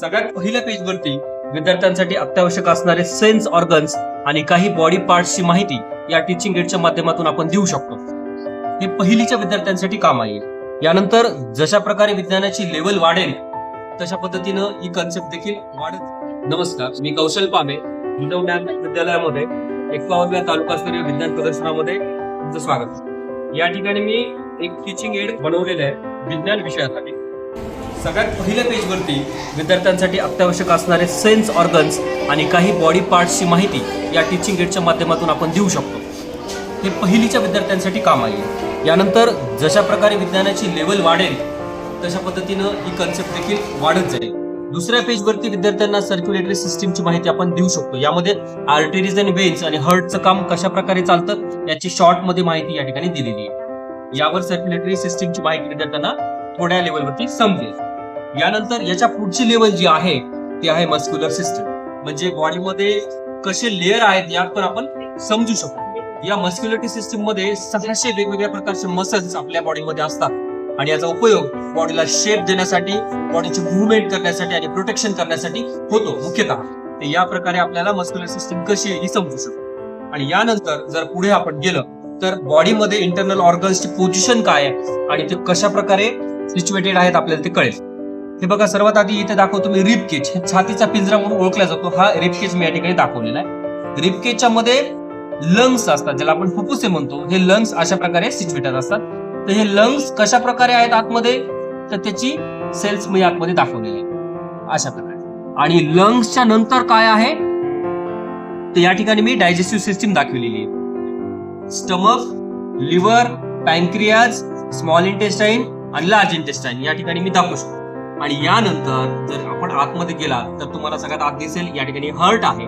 सगळ्यात पहिल्या पेजवरती विद्यार्थ्यांसाठी अत्यावश्यक असणारे सेन्स ऑर्गन्स आणि काही बॉडी पार्ट्सची माहिती या टीचिंग एडच्या माध्यमातून आपण देऊ शकतो. हे पहिलीच्या विद्यार्थ्यांसाठी काम आहे. यानंतर जशा प्रकारे विज्ञानाची लेवल वाढेल तशा पद्धतीनं ही कन्सेप्ट देखील वाढत नमस्कार मी कौशल पामे जिजाऊ ज्ञान विद्यालयामध्ये एकावन्नव्या तालुकास्तरीय विज्ञान प्रदर्शनामध्ये तुमचं स्वागत. या ठिकाणी मी एक टीचिंग एड बनवलेलं आहे विज्ञान विषयासाठी. सगळ्यात पहिल्या पेजवरती विद्यार्थ्यांसाठी अत्यावश्यक असणारे सेन्स ऑर्गन्स आणि काही बॉडी पार्ट्सची माहिती या टीचिंग एडच्या माध्यमातून आपण देऊ शकतो. हे पहिलीच्या विद्यार्थ्यांसाठी काम आहे. यानंतर जशा प्रकारे विज्ञानाची लेवल वाढेल तशा पद्धतीनं ही कन्सेप्ट देखील वाढत जाईल. दुसऱ्या पेजवरती विद्यार्थ्यांना सर्क्युलेटरी सिस्टीमची माहिती आपण देऊ शकतो. यामध्ये आर्टेरीज आणि वेन्स आणि हर्टचं काम कशा प्रकारे चालतं याची शॉर्टमध्ये माहिती या ठिकाणी दिलेली आहे. यावर सर्क्युलेटरी सिस्टीमची माहिती विद्यार्थ्यांना थोड्या लेवलवरती समजेल. यानंतर याच्या पुढची लेवल जी आहे ती आहे मस्क्युलर सिस्टम म्हणजे बॉडीमध्ये कसे लेअर आहेत यात पण आपण समजू शकतो. या मस्क्युलरिटी सिस्टममध्ये सहाशे वेगवेगळ्या प्रकारचे मसल्स आपल्या बॉडीमध्ये असतात. आणि याचा उपयोग बॉडीला शेप देण्यासाठी बॉडीची मुवमेंट करण्यासाठी आणि प्रोटेक्शन करण्यासाठी होतो मुख्यतः. तर या प्रकारे आपल्याला मस्क्युलर सिस्टम कशी आहे ही समजू शकतो. आणि यानंतर जर पुढे आपण गेलं तर बॉडीमध्ये इंटरनल ऑर्गन्सची पोझिशन काय आहे आणि ते कशा प्रकारे सिच्युएटेड आहेत आपल्याला ते कळेल. हे बघा सर्वात आधी इथे दाखवतो मी रिपकेज हे छातीचा पिंजरा म्हणून ओळखला जातो. हा रिपकेज मी या ठिकाणी दाखवलेला आहे. रिपकेजच्या मध्ये लंग्स असतात ज्याला आपण फुफ्फुसे म्हणतो. हे लंग्स अशा प्रकारे सिच्युएटेड असतात. तर हे लंग्स कशा प्रकारे आहेत आतमध्ये? तर त्याची सेल्स मी आतमध्ये दाखवलेली आहे अशा प्रकारे. आणि लंग्सच्या नंतर काय आहे? तर या ठिकाणी मी डायजेस्टिव्ह सिस्टीम दाखवलेली आहे. Stomach liver pancreas small intestine आणि लार्ज इंटेस्टाईन या ठिकाणी मी दाखवू शकतो. आणि यानंतर जर आपण आतमध्ये गेला तर तुम्हाला सगळ्यात आत दिसेल या ठिकाणी हर्ट आहे.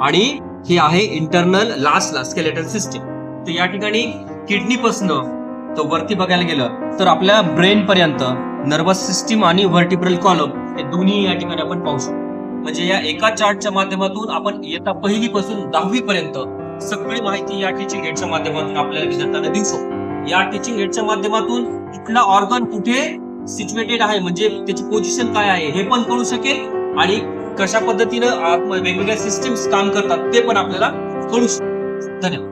आणि हे आहे इंटरनल लास्ट स्केलेटल सिस्टीम तर या ठिकाणी किडनीपासनं तर वरती बघायला गेलं तर आपल्या ब्रेन पर्यंत नर्वस सिस्टीम आणि व्हर्टिब्रल कॉलम हे दोन्ही या ठिकाणी आपण पाहू शकतो. म्हणजे या एका चार्टच्या माध्यमातून आपण इयत्ता पहिलीपासून दहावी पर्यंत सगळी माहिती या टीचिंग एडच्या माध्यमातून आपल्याला विद्यार्थ्यांना देऊ शकतो. या टीचिंग एडच्या माध्यमातून कुठला ऑर्गन कुठे सिच्युएटेड आहे म्हणजे त्याची पोझिशन काय आहे हे पण कळू शकेल. आणि कशा पद्धतीनं वेगवेगळ्या सिस्टीम्स काम करतात ते पण आपल्याला कळू शकतो धन्यवाद.